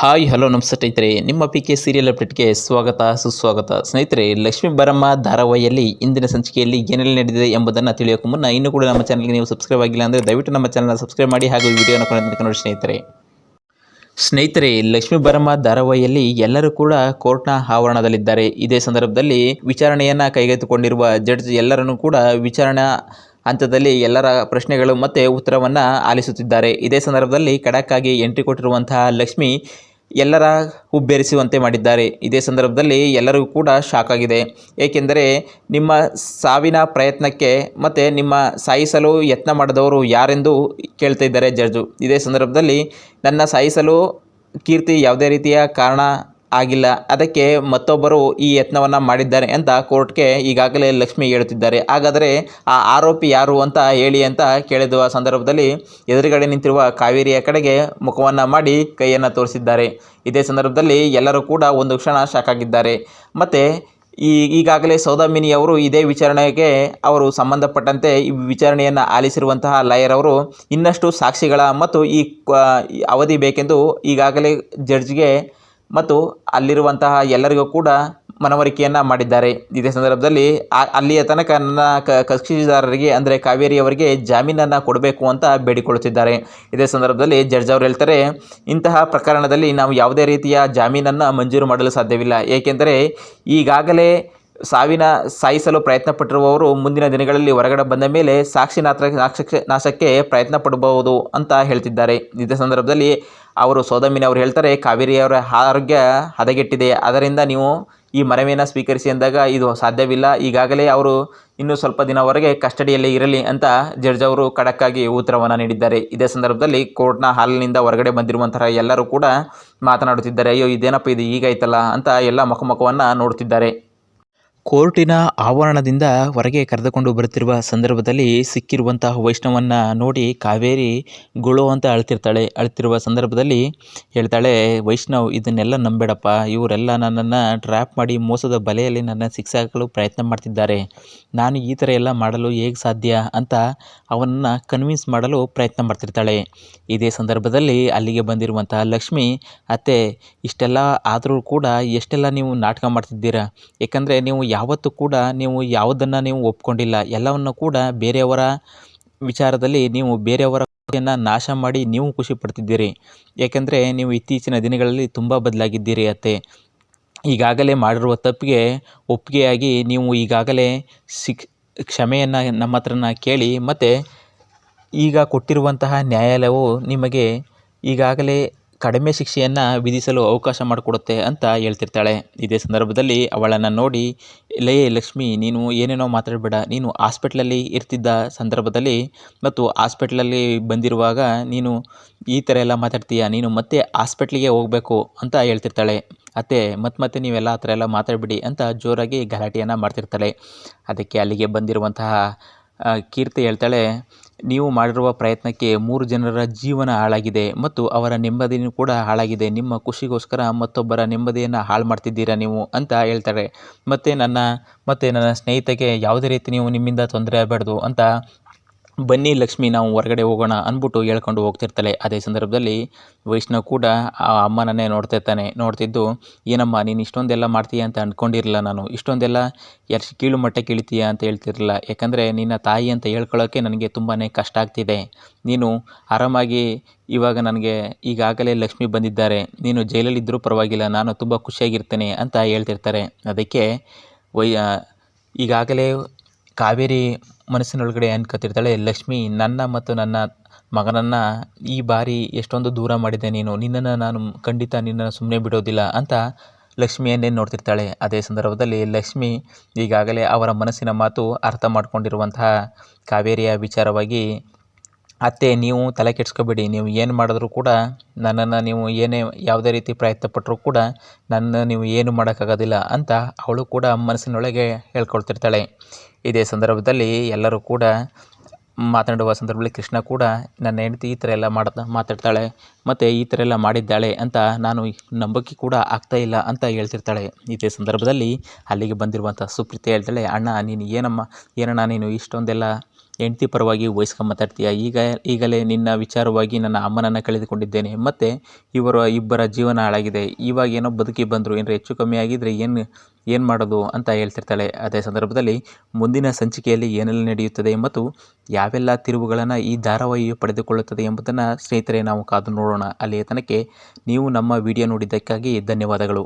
Hi, hello, ನಮಸ್ತೆ ಸ್ನೇಹಿತರೆ. ನಿಮ್ಮ ಪಿ ಕೆ ಸೀರಿಯಲ್ ಅಪ್ಡೇಟ್ಗೆ ಸ್ವಾಗತ, ಸುಸ್ವಾಗತ. ಸ್ನೇಹಿತರೆ, ಲಕ್ಷ್ಮೀ ಬರಮ್ಮ ಧಾರಾವಾಹಿಯಲ್ಲಿ ಇಂದಿನ ಸಂಚಿಕೆಯಲ್ಲಿ ಏನೆಲ್ಲ ನಡೆದಿದೆ ಎಂಬುದನ್ನು ತಿಳಿಯೋಕೆ ಮುನ್ನ ಇನ್ನೂ ಕೂಡ ನಮ್ಮ ಚಾನಲ್ಗೆ ನೀವು ಸಬ್ಸ್ಕ್ರೈಬ್ ಆಗಿಲ್ಲ ಅಂದರೆ ದಯವಿಟ್ಟು ನಮ್ಮ ಚಾನಲ್ನ ಸಬ್ಸ್ಕ್ರೈಬ್ ಮಾಡಿ ಹಾಗೂ ವಿಡಿಯೋನ ಕೊನೆ ತನಕ ನೋಡಿ ಸ್ನೇಹಿತರೆ. ಸ್ನೇಹಿತರೆ, ಲಕ್ಷ್ಮೀ ಬರಮ್ಮ ಧಾರಾವಾಹಿಯಲ್ಲಿ ಎಲ್ಲರೂ ಕೂಡ ಕೋರ್ಟ್ನ ಆವರಣದಲ್ಲಿದ್ದಾರೆ. ಇದೇ ಸಂದರ್ಭದಲ್ಲಿ ವಿಚಾರಣೆಯನ್ನು ಕೈಗೆತ್ತಿಕೊಂಡಿರುವ ಜಡ್ಜ್ ಎಲ್ಲರನ್ನೂ ಕೂಡ ವಿಚಾರಣಾ ಹಂತದಲ್ಲಿ ಎಲ್ಲರ ಪ್ರಶ್ನೆಗಳು ಮತ್ತು ಉತ್ತರವನ್ನು ಆಲಿಸುತ್ತಿದ್ದಾರೆ. ಇದೇ ಸಂದರ್ಭದಲ್ಲಿ ಖಡಕ್ಕಾಗಿ ಎಂಟ್ರಿ ಕೊಟ್ಟಿರುವಂತಹ ಲಕ್ಷ್ಮಿ ಎಲ್ಲರ ಹುಬ್ಬೇರಿಸುವಂತೆ ಮಾಡಿದ್ದಾರೆ. ಇದೇ ಸಂದರ್ಭದಲ್ಲಿ ಎಲ್ಲರಿಗೂ ಕೂಡ ಶಾಕ್ ಆಗಿದೆ. ಏಕೆಂದರೆ ನಿಮ್ಮ ಸಾವಿನ ಪ್ರಯತ್ನಕ್ಕೆ ಮತ್ತು ನಿಮ್ಮ ಸಾಯಿಸಲು ಯತ್ನ ಮಾಡಿದವರು ಯಾರೆಂದು ಕೇಳ್ತಾ ಇದ್ದಾರೆ ಜಡ್ಜು. ಇದೇ ಸಂದರ್ಭದಲ್ಲಿ ನನ್ನ ಸಾಯಿಸಲು ಕೀರ್ತಿ ಯಾವುದೇ ರೀತಿಯ ಕಾರಣ ಆಗಿಲ್ಲ. ಅದಕ್ಕೆ ಮತ್ತೊಬ್ಬರು ಈ ಯತ್ನವನ್ನು ಮಾಡಿದ್ದಾರೆ ಅಂತ ಕೋರ್ಟ್ಗೆ ಈಗಾಗಲೇ ಲಕ್ಷ್ಮಿ ಹೇಳುತ್ತಿದ್ದಾರೆ. ಹಾಗಾದರೆ ಆ ಆರೋಪಿ ಯಾರು ಅಂತ ಹೇಳಿ ಅಂತ ಕೇಳಿದ ಸಂದರ್ಭದಲ್ಲಿ ಎದುರುಗಡೆ ನಿಂತಿರುವ ಕಾವೇರಿಯ ಕಡೆಗೆ ಮುಖವನ್ನು ಮಾಡಿ ಕೈಯನ್ನು ತೋರಿಸಿದ್ದಾರೆ. ಇದೇ ಸಂದರ್ಭದಲ್ಲಿ ಎಲ್ಲರೂ ಕೂಡ ಒಂದು ಕ್ಷಣ ಶಾಕ್ ಆಗಿದ್ದಾರೆ. ಮತ್ತು ಈ ಈಗಾಗಲೇ ಸೌದಾಮಿನಿ ಅವರು ಇದೇ ವಿಚಾರಣೆಗೆ ಅವರು ಸಂಬಂಧಪಟ್ಟಂತೆ ಈ ವಿಚಾರಣೆಯನ್ನು ಆಲಿಸಿರುವಂತಹ ಲಾಯರ್ ಅವರು ಇನ್ನಷ್ಟು ಸಾಕ್ಷಿಗಳ ಮತ್ತು ಈ ಅವಧಿ ಬೇಕೆಂದು ಈಗಾಗಲೇ ಜಡ್ಜ್ಗೆ ಮತ್ತು ಅಲ್ಲಿರುವಂತಹ ಎಲ್ಲರಿಗೂ ಕೂಡ ಮನವರಿಕೆಯನ್ನು ಮಾಡಿದ್ದಾರೆ. ಇದೇ ಸಂದರ್ಭದಲ್ಲಿ ಅಲ್ಲಿಯ ತನಕ ನನ್ನ ಕಕ್ಷಿದಾರರಿಗೆ ಅಂದರೆ ಕಾವೇರಿಯವರಿಗೆ ಜಾಮೀನನ್ನು ಕೊಡಬೇಕು ಅಂತ ಬೇಡಿಕೊಳ್ಳುತ್ತಿದ್ದಾರೆ. ಇದೇ ಸಂದರ್ಭದಲ್ಲಿ ಜಡ್ಜ್ ಅವರು ಹೇಳ್ತಾರೆ, ಇಂತಹ ಪ್ರಕರಣದಲ್ಲಿ ನಾವು ಯಾವುದೇ ರೀತಿಯ ಜಾಮೀನನ್ನು ಮಂಜೂರು ಮಾಡಲು ಸಾಧ್ಯವಿಲ್ಲ. ಏಕೆಂದರೆ ಈಗಾಗಲೇ ಸಾವಿನ ಸಾಯಿಸಲು ಪ್ರಯತ್ನ ಪಟ್ಟಿರುವವರು ಮುಂದಿನ ದಿನಗಳಲ್ಲಿ ಹೊರಗಡೆ ಬಂದ ಮೇಲೆ ಸಾಕ್ಷಿ ನಾತ್ರ ನಾಶಕ್ಕೆ ನಾಶಕ್ಕೆ ಪ್ರಯತ್ನ ಪಡಬಹುದು ಅಂತ ಹೇಳ್ತಿದ್ದಾರೆ. ಇದೇ ಸಂದರ್ಭದಲ್ಲಿ ಅವರು ಸೌದಮ್ಮಿನಿ ಅವರು ಹೇಳ್ತಾರೆ, ಕಾವೇರಿಯವರ ಆರೋಗ್ಯ ಹದಗೆಟ್ಟಿದೆ. ಅದರಿಂದ ನೀವು ಈ ಮನವಿಯನ್ನು ಸ್ವೀಕರಿಸಿ ಅಂದಾಗ ಇದು ಸಾಧ್ಯವಿಲ್ಲ. ಈಗಾಗಲೇ ಅವರು ಇನ್ನೂ ಸ್ವಲ್ಪ ದಿನವರೆಗೆ ಕಸ್ಟಡಿಯಲ್ಲೇ ಇರಲಿ ಅಂತ ಜಡ್ಜ್ ಅವರು ಖಡಕ್ಕಾಗಿ ಉತ್ತರವನ್ನು ನೀಡಿದ್ದಾರೆ. ಇದೇ ಸಂದರ್ಭದಲ್ಲಿ ಕೋರ್ಟ್ನ ಹಾಲಿನಿಂದ ಹೊರಗಡೆ ಬಂದಿರುವಂತಹ ಎಲ್ಲರೂ ಕೂಡ ಮಾತನಾಡುತ್ತಿದ್ದಾರೆ. ಅಯ್ಯೋ, ಇದೇನಪ್ಪ ಇದು? ಈಗಾಯ್ತಲ್ಲ ಅಂತ ಎಲ್ಲ ಮುಖಮುಖವನ್ನು ನೋಡುತ್ತಿದ್ದಾರೆ. ಕೋರ್ಟಿನ ಆವರಣದಿಂದ ಹೊರಗೆ ಕರೆದುಕೊಂಡು ಬರುತ್ತಿರುವ ಸಂದರ್ಭದಲ್ಲಿ ಸಿಕ್ಕಿರುವಂತಹ ವೈಷ್ಣವನ್ನ ನೋಡಿ ಕಾವೇರಿ ಗುಳು ಅಂತ ಅಳ್ತಿರ್ತಾಳೆ. ಅಳ್ತಿರುವ ಸಂದರ್ಭದಲ್ಲಿ ಹೇಳ್ತಾಳೆ, ವೈಷ್ಣವ್, ಇದನ್ನೆಲ್ಲ ನಂಬೇಡಪ್ಪ. ಇವರೆಲ್ಲ ನನ್ನನ್ನು ಟ್ರ್ಯಾಪ್ ಮಾಡಿ ಮೋಸದ ಬಲೆಯಲ್ಲಿ ನನ್ನ ಸಿಕ್ಸಾಕಲು ಪ್ರಯತ್ನ ಮಾಡ್ತಿದ್ದಾರೆ. ನಾನು ಈ ಥರ ಎಲ್ಲ ಮಾಡಲು ಹೇಗೆ ಸಾಧ್ಯ? ಅಂತ ಅವನನ್ನು ಕನ್ವಿನ್ಸ್ ಮಾಡಲು ಪ್ರಯತ್ನ ಮಾಡ್ತಿರ್ತಾಳೆ. ಇದೇ ಸಂದರ್ಭದಲ್ಲಿ ಅಲ್ಲಿಗೆ ಬಂದಿರುವಂತಹ ಲಕ್ಷ್ಮಿ, ಅತ್ತೆ, ಇಷ್ಟೆಲ್ಲ ಆದರೂ ಕೂಡ ಎಷ್ಟೆಲ್ಲ ನೀವು ನಾಟಕ ಮಾಡ್ತಿದ್ದೀರಾ? ಏಕೆಂದರೆ ನೀವು ಯಾವತ್ತೂ ಕೂಡ ನೀವು ಯಾವುದನ್ನು ನೀವು ಒಪ್ಕೊಂಡಿಲ್ಲ, ಎಲ್ಲವನ್ನು ಕೂಡ ಬೇರೆಯವರ ವಿಚಾರದಲ್ಲಿ ನೀವು ಬೇರೆಯವರ ನಾಶ ಮಾಡಿ ನೀವು ಖುಷಿ ಪಡ್ತಿದ್ದೀರಿ. ಏಕೆಂದರೆ ನೀವು ಇತ್ತೀಚಿನ ದಿನಗಳಲ್ಲಿ ತುಂಬ ಬದಲಾಗಿದ್ದೀರಿ ಅತ್ತೆ. ಈಗಾಗಲೇ ಮಾಡಿರುವ ತಪ್ಪಿಗೆ ಒಪ್ಪಿಗೆಯಾಗಿ ನೀವು ಈಗಾಗಲೇ ಸಿಕ್, ಕ್ಷಮೆಯನ್ನು ನಮ್ಮ ಹತ್ರನ ಕೇಳಿ ಮತ್ತು ಈಗ ಕೊಟ್ಟಿರುವಂತಹ ನ್ಯಾಯಾಲಯವು ನಿಮಗೆ ಈಗಾಗಲೇ ಕಡಿಮೆ ಶಿಕ್ಷೆಯನ್ನು ವಿಧಿಸಲು ಅವಕಾಶ ಮಾಡಿಕೊಡುತ್ತೆ ಅಂತ ಹೇಳ್ತಿರ್ತಾಳೆ. ಇದೇ ಸಂದರ್ಭದಲ್ಲಿ ಅವಳನ್ನು ನೋಡಿ, ಲೇ ಲಕ್ಷ್ಮಿ, ನೀನು ಏನೇನೋ ಮಾತಾಡಬೇಡ, ನೀನು ಹಾಸ್ಪಿಟ್ಲಲ್ಲಿ ಇರ್ತಿದ್ದ ಸಂದರ್ಭದಲ್ಲಿ ಮತ್ತು ಹಾಸ್ಪಿಟ್ಲಲ್ಲಿ ಬಂದಿರುವಾಗ ನೀನು ಈ ಥರ ಎಲ್ಲ ಮಾತಾಡ್ತೀಯಾ, ನೀನು ಮತ್ತೆ ಹಾಸ್ಪಿಟ್ಲಿಗೆ ಹೋಗಬೇಕು ಅಂತ ಹೇಳ್ತಿರ್ತಾಳೆ. ಅತ್ತೆ ಮತ್ತೆ ಮತ್ತೆ ನೀವೆಲ್ಲ ಆ ಥರ ಎಲ್ಲ ಮಾತಾಡಬೇಡಿ ಅಂತ ಜೋರಾಗಿ ಗಲಾಟೆಯನ್ನು ಮಾಡ್ತಿರ್ತಾಳೆ. ಅದಕ್ಕೆ ಅಲ್ಲಿಗೆ ಬಂದಿರುವಂತಹ ಕೀರ್ತಿ ಹೇಳ್ತಾಳೆ, ನೀವು ಮಾಡಿರುವ ಪ್ರಯತ್ನಕ್ಕೆ ಮೂರು ಜನರ ಜೀವನ ಹಾಳಾಗಿದೆ ಮತ್ತು ಅವರ ನೆಮ್ಮದಿಯೂ ಕೂಡ ಹಾಳಾಗಿದೆ. ನಿಮ್ಮ ಖುಷಿಗೋಸ್ಕರ ಮತ್ತೊಬ್ಬರ ನೆಮ್ಮದಿಯನ್ನು ಹಾಳು ಮಾಡ್ತಿದ್ದೀರಾ ನೀವು? ಅಂತ ಹೇಳ್ತಾರೆ ಮತ್ತು ನನ್ನ ಮತ್ತು ನನ್ನ ಸ್ನೇಹಿತಗೆ ಯಾವುದೇ ರೀತಿ ನೀವು ನಿಮ್ಮಿಂದ ತೊಂದರೆ ಆಗಬಾರ್ದು ಅಂತ ಬನ್ನಿ ಲಕ್ಷ್ಮಿ, ನಾವು ಹೊರಗಡೆ ಹೋಗೋಣ ಅಂದ್ಬಿಟ್ಟು ಹೇಳ್ಕೊಂಡು ಹೋಗ್ತಿರ್ತಾಳೆ. ಅದೇ ಸಂದರ್ಭದಲ್ಲಿ ವೈಷ್ಣವ್ ಕೂಡ ಆ ಅಮ್ಮನನ್ನೇ ನೋಡ್ತಿರ್ತಾನೆ ನೋಡ್ತಿದ್ದು, ಏನಮ್ಮ, ನೀನು ಇಷ್ಟೊಂದೆಲ್ಲ ಮಾಡ್ತೀಯ ಅಂತ ಅಂದ್ಕೊಂಡಿರಲಿಲ್ಲ ನಾನು. ಇಷ್ಟೊಂದೆಲ್ಲ ಯಾರು ಕೀಳು ಮಟ್ಟಕ್ಕೆ ಇಳಿತೀಯ ಅಂತ ಹೇಳ್ತಿರಲಿಲ್ಲ. ಯಾಕಂದರೆ ನಿನ್ನ ತಾಯಿ ಅಂತ ಹೇಳ್ಕೊಳ್ಳೋಕ್ಕೆ ನನಗೆ ತುಂಬಾ ಕಷ್ಟ ಆಗ್ತಿದೆ. ನೀನು ಆರಾಮಾಗಿ ಇವಾಗ ನನಗೆ ಈಗಾಗಲೇ ಲಕ್ಷ್ಮಿ ಬಂದಿದ್ದಾರೆ. ನೀನು ಜೈಲಲ್ಲಿದ್ದರೂ ಪರವಾಗಿಲ್ಲ, ನಾನು ತುಂಬ ಖುಷಿಯಾಗಿರ್ತೇನೆ ಅಂತ ಹೇಳ್ತಿರ್ತಾರೆ. ಅದಕ್ಕೆ ವೈ ಈಗಾಗಲೇ ಕಾವೇರಿ ಮನಸ್ಸಿನೊಳಗಡೆ ಅನ್ಕೋತಿರ್ತಾಳೆ ಲಕ್ಷ್ಮಿ, ನನ್ನ ಮತ್ತು ನನ್ನ ಮಗನನ್ನು ಈ ಬಾರಿ ಎಷ್ಟೊಂದು ದೂರ ಮಾಡಿದೆ ನೀನು. ನಿನ್ನನ್ನು ನಾನು ಖಂಡಿತ ನಿನ್ನನ್ನು ಸುಮ್ಮನೆ ಬಿಡೋದಿಲ್ಲ ಅಂತ ಲಕ್ಷ್ಮಿಯನ್ನೇ ನೋಡ್ತಿರ್ತಾಳೆ. ಅದೇ ಸಂದರ್ಭದಲ್ಲಿ ಲಕ್ಷ್ಮಿ ಈಗಾಗಲೇ ಅವರ ಮನಸ್ಸಿನ ಮಾತು ಅರ್ಥ ಮಾಡಿಕೊಂಡಿರುವಂತಹ ಕಾವೇರಿಯ ವಿಚಾರವಾಗಿ ಅತ್ತೆ, ನೀವು ತಲೆ ಕೆಡ್ಸ್ಕೊಬೇಡಿ. ನೀವು ಏನು ಮಾಡಿದ್ರೂ ಕೂಡ ನನ್ನನ್ನು ನೀವು ಏನೇ ಯಾವುದೇ ರೀತಿ ಪ್ರಯತ್ನ ಪಟ್ಟರೂ ಕೂಡ ನನ್ನ ನೀವು ಏನು ಮಾಡೋಕ್ಕಾಗೋದಿಲ್ಲ ಅಂತ ಅವಳು ಕೂಡ ಮನಸ್ಸಿನೊಳಗೆ ಹೇಳ್ಕೊಳ್ತಿರ್ತಾಳೆ. ಇದೇ ಸಂದರ್ಭದಲ್ಲಿ ಎಲ್ಲರೂ ಕೂಡ ಮಾತನಾಡುವ ಸಂದರ್ಭದಲ್ಲಿ ಕೃಷ್ಣ ಕೂಡ ನನ್ನ ಹೆಂಡತಿ ಈ ಥರ ಎಲ್ಲ ಮಾಡ್ತಾ ಮಾತಾಡ್ತಾಳೆ ಮತ್ತು ಈ ಥರ ಎಲ್ಲ ಮಾಡಿದ್ದಾಳೆ ಅಂತ ನಾನು ನಂಬಿಕೆ ಕೂಡ ಆಗ್ತಾ ಇಲ್ಲ ಅಂತ ಹೇಳ್ತಿರ್ತಾಳೆ. ಇದೇ ಸಂದರ್ಭದಲ್ಲಿ ಅಲ್ಲಿಗೆ ಬಂದಿರುವಂಥ ಸುಪ್ರೀತಿ ಹೇಳ್ತಾಳೆ, ಅಣ್ಣ ನೀನು ಏನಮ್ಮ, ಏನಣ್ಣ ನೀನು ಇಷ್ಟೊಂದೆಲ್ಲ ಹೆಂಡತಿ ಪರವಾಗಿ ವಹಿಸ್ಕೊಂಡು ಮಾತಾಡ್ತೀಯ? ಈಗ, ಈಗಲೇ ನಿನ್ನ ವಿಚಾರವಾಗಿ ನನ್ನ ಅಮ್ಮನನ್ನು ಕಳೆದುಕೊಂಡಿದ್ದೇನೆ. ಮತ್ತು ಇವರ ಇಬ್ಬರ ಜೀವನ ಹಾಳಾಗಿದೆ. ಇವಾಗ ಏನೋ ಬದುಕಿ ಬಂದರು. ಏನರ ಹೆಚ್ಚು ಕಮ್ಮಿ ಆಗಿದ್ದರೆ ಏನು ಏನು ಮಾಡೋದು ಅಂತ ಹೇಳ್ತಿರ್ತಾಳೆ. ಅದೇ ಸಂದರ್ಭದಲ್ಲಿ ಮುಂದಿನ ಸಂಚಿಕೆಯಲ್ಲಿ ಏನೆಲ್ಲ ನಡೆಯುತ್ತದೆ ಮತ್ತು ಯಾವೆಲ್ಲ ತಿರುವುಗಳನ್ನು ಈ ಧಾರಾವಾಹಿಯು ಪಡೆದುಕೊಳ್ಳುತ್ತದೆ ಎಂಬುದನ್ನು ಸ್ನೇಹಿತರೆ ನಾವು ಕಾದು ನೋಡೋಣ. ಅಲ್ಲಿಯ ತನಕ ನೀವು ನಮ್ಮ ವಿಡಿಯೋ ನೋಡಿದ್ದಕ್ಕಾಗಿ ಧನ್ಯವಾದಗಳು.